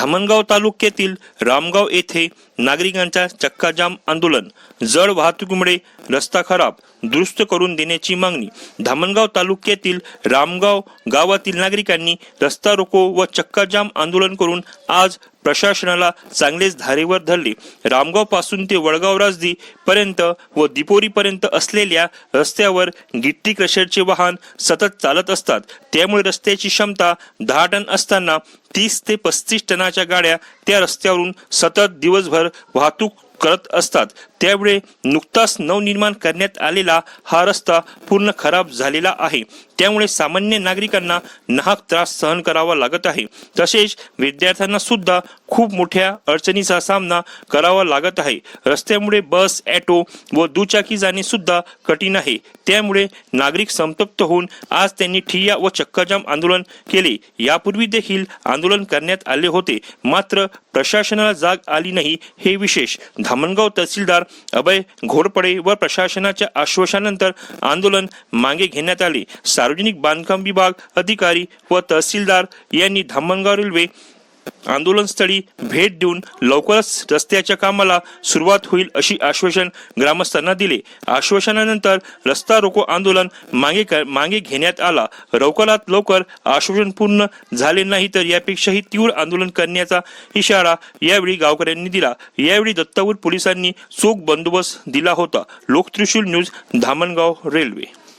धामणगाव तालुक्यातील रामगाव येथे नागरिकांचा चक्काजाम आंदोलन. जड वाहतुकीमुळे रस्ता खराब दुरुस्त करून देण्याची मागणी. धामणगाव तालुक्यातील रामगाव गावातील नागरिकांनी रस्ता रोको व चक्काजाम आंदोलन करून आज प्रशासनाला चांगलेच धारेवर धरले. रामगावपासून ते वडगाव राजदी पर्यंत व दिपोरी पर्यंत असलेल्या रस्त्यावर गिट्टी क्रशरचे वाहन सतत चालत असतात. त्यामुळे रस्त्याची क्षमता दहा टन असताना तीस ते पस्तीस टनाच्या गाड्या त्या रस्त्यावरून सतत दिवसभर वाहतूक करत असतात. त्यामुळे नुकताच नवनिर्माण करण्यात आलेला हा रस्ता पूर्ण खराब झालेला आहे. त्यामुळे सामान्य नागरिकांना नाहक त्रास सहन करावा लागत आहे. तसेच विद्यार्थ्यांना सुद्धा खूप मोठ्या अडचणीचा सामना करावा लागत आहे. रस्त्यामुळे बस ॲटो व दुचाकी जाणे सुद्धा कठीण आहे. त्यामुळे नागरिक संतप्त होऊन आज त्यांनी ठिय्या व चक्काजाम आंदोलन केले. यापूर्वी देखील आंदोलन करण्यात आले होते. मात्र प्रशासनाला जाग आली नाही हे विशेष. धामणगाव तहसीलदार अभय घोरपडे व प्रशासनाच्या आश्वासनानंतर आंदोलन मागे घेण्यात आले. सार्वजनिक बांधकाम विभाग अधिकारी व तहसीलदार यांनी धामणगाव रेल्वे आंदोलनस्थळी भेट देऊन लवकरच रस्त्याच्या कामाला सुरुवात होईल अशी आश्वासन ग्रामस्थांना दिले. आश्वासनानंतर रस्ता रोको आंदोलन मागे कर- मागे घेण्यात आला. लवकरात लवकर आश्वासन पूर्ण झाले नाही तर यापेक्षाही तीव्र आंदोलन करण्याचा इशारा यावेळी गावकऱ्यांनी दिला. यावेळी दत्तापूर पोलिसांनी चोख बंदोबस्त दिला होता. Lokatrishul news Dhamangaon railway.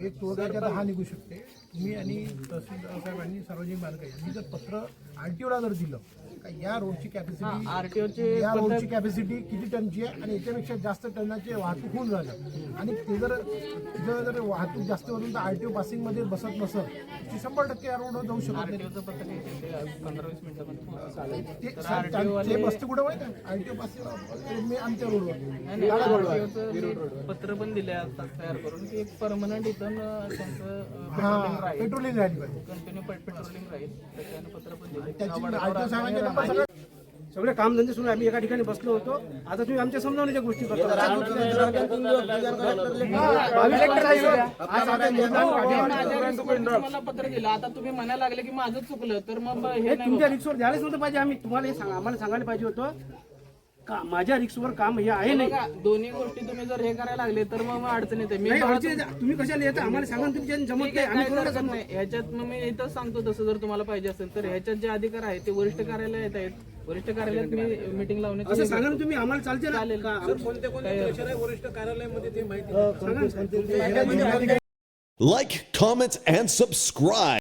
एक तोडगा हा निघू शकते. तुम्ही आणि तहसीलदार साहेबांनी सार्वजनिक बांधकाम मी जर पत्र आरटीओला जर दिलं का या रोडची कॅपॅसिटी या रोडची कॅपॅसिटी किती टनची आहे? आणि याच्यापेक्षा जास्त टनाची वाहतूक होऊन राहिलं आणि ते जर तिथं जर वाहतूक जास्त होऊन तर आरटीओ पासिंगमध्ये बसत नसल तर शंभर टक्के या रोडवर जाऊ शकत नाही. ते ते बसते कुठं माहिती आहे? आरटीओ पासिंग मी आमच्या रोडवर. पत्र पण दिले आता तयार करून की एक परमनंट इथं त्यांचं हा पेट्रोलिंग राहील. कंटिन्यू पेट्रोलिंग राहील. त्याच्यानं पत्र पण दिले. सगळं कामधंदे सुरू आम्ही एका ठिकाणी बसलो होतो आता तुम्ही आमच्या समजावण्याच्या गोष्टी तुम्ही म्हणायला लागले की माझं चुकलं तर मग हे हे नाही तुमच्या रिक्सवर द्यायलाच नव्हतं पाहिजे आम्ही तुम्हाला हे सांगा आम्हाला सांगायला पाहिजे होतं का? माझ्या रिक्सवर काम हे आहे नाही. बघा, दोन्ही गोष्टी तुम्ही जर हे करायला लागले तर मग मग अडचण येते. मी नाही मला अडचण येते. तुम्ही कशाला येता? आम्हाला सांगा ना तुमच्या जमत ठीक नाही आहे, आम्ही काय कोणाला हरकत सांगू? नाही. ह्याच्यात मग मी इथंच सांगतो तसं जर तुम्हाला पाहिजे असेल तर ह्याच्यात जे अधिकार आहेत ते वरिष्ठ कार्यालय येत आहेत. वरिष्ठ कार्यालयात मी मीटिंग लावण्याची असं सांगा ना तुम्ही आम्हाला चालते ना. चालेल. का? Like, comment, and subscribe.